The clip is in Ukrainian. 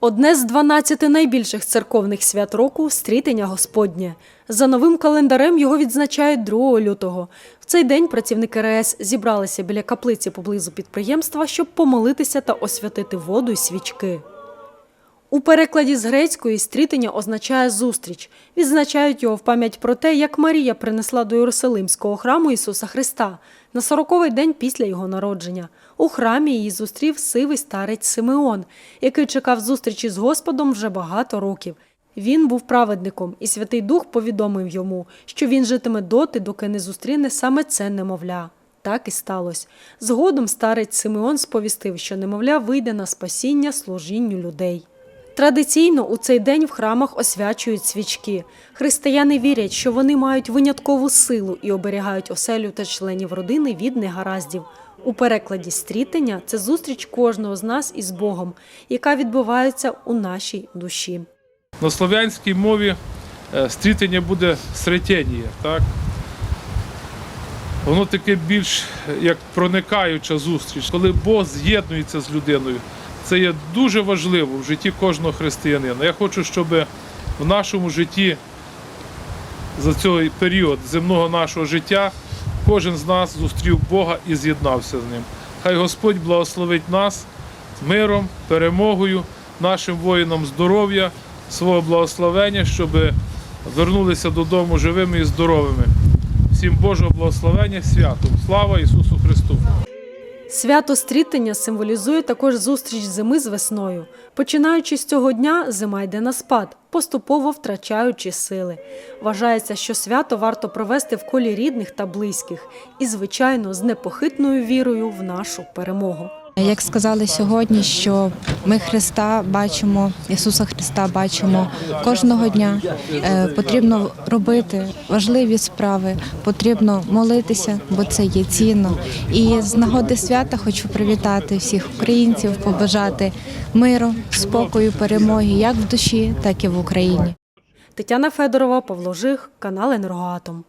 Одне з 12 найбільших церковних свят року стрітення Господнє. За новим календарем його відзначають 2 лютого. В цей день працівники РАЕС зібралися біля каплиці поблизу підприємства, щоб помолитися та освятити воду й свічки. У перекладі з грецької стрітення означає зустріч. Відзначають його в пам'ять про те, як Марія принесла до Єрусалимського храму Ісуса Христа на сороковий день після його народження. У храмі її зустрів сивий старець Симеон, який чекав зустрічі з Господом вже багато років. Він був праведником, і Святий Дух повідомив йому, що він житиме доти, доки не зустріне саме це немовля. Так і сталося. Згодом старець Симеон сповістив, що немовля вийде на спасіння служінню людей. Традиційно у цей день в храмах освячують свічки. Християни вірять, що вони мають виняткову силу і оберігають оселю та членів родини від негараздів. У перекладі стрітення це зустріч кожного з нас із Богом, яка відбувається у нашій душі. На слов'янській мові е, стрітення буде сретєніє, так? Воно таке більш е, як проникаюча зустріч, коли Бог з'єднується з людиною. Це є дуже важливо в житті кожного християнина. Я хочу, щоб в нашому житті за цей період земного нашого життя кожен з нас зустрів Бога і з'єднався з ним. Хай Господь благословить нас миром, перемогою, нашим воїнам здоров'я, свого благословення, щоб вернулися додому живими і здоровими. Всім Божого благословення, святом. Слава Ісусу Христу! Свято стрітення символізує також зустріч зими з весною. Починаючи з цього дня, зима йде на спад, поступово втрачаючи сили. Вважається, що свято варто провести в колі рідних та близьких і, звичайно, з непохитною вірою в нашу перемогу. Як сказали сьогодні, що ми Христа бачимо, Ісуса Христа бачимо кожного дня. Е, Потрібно робити важливі справи, потрібно молитися, бо це є цінно. І з нагоди свята хочу привітати всіх українців, побажати миру, спокою, перемоги як в душі, так і в Україні. Тетяна Федорова, Павло Жих, канал Енергоатом.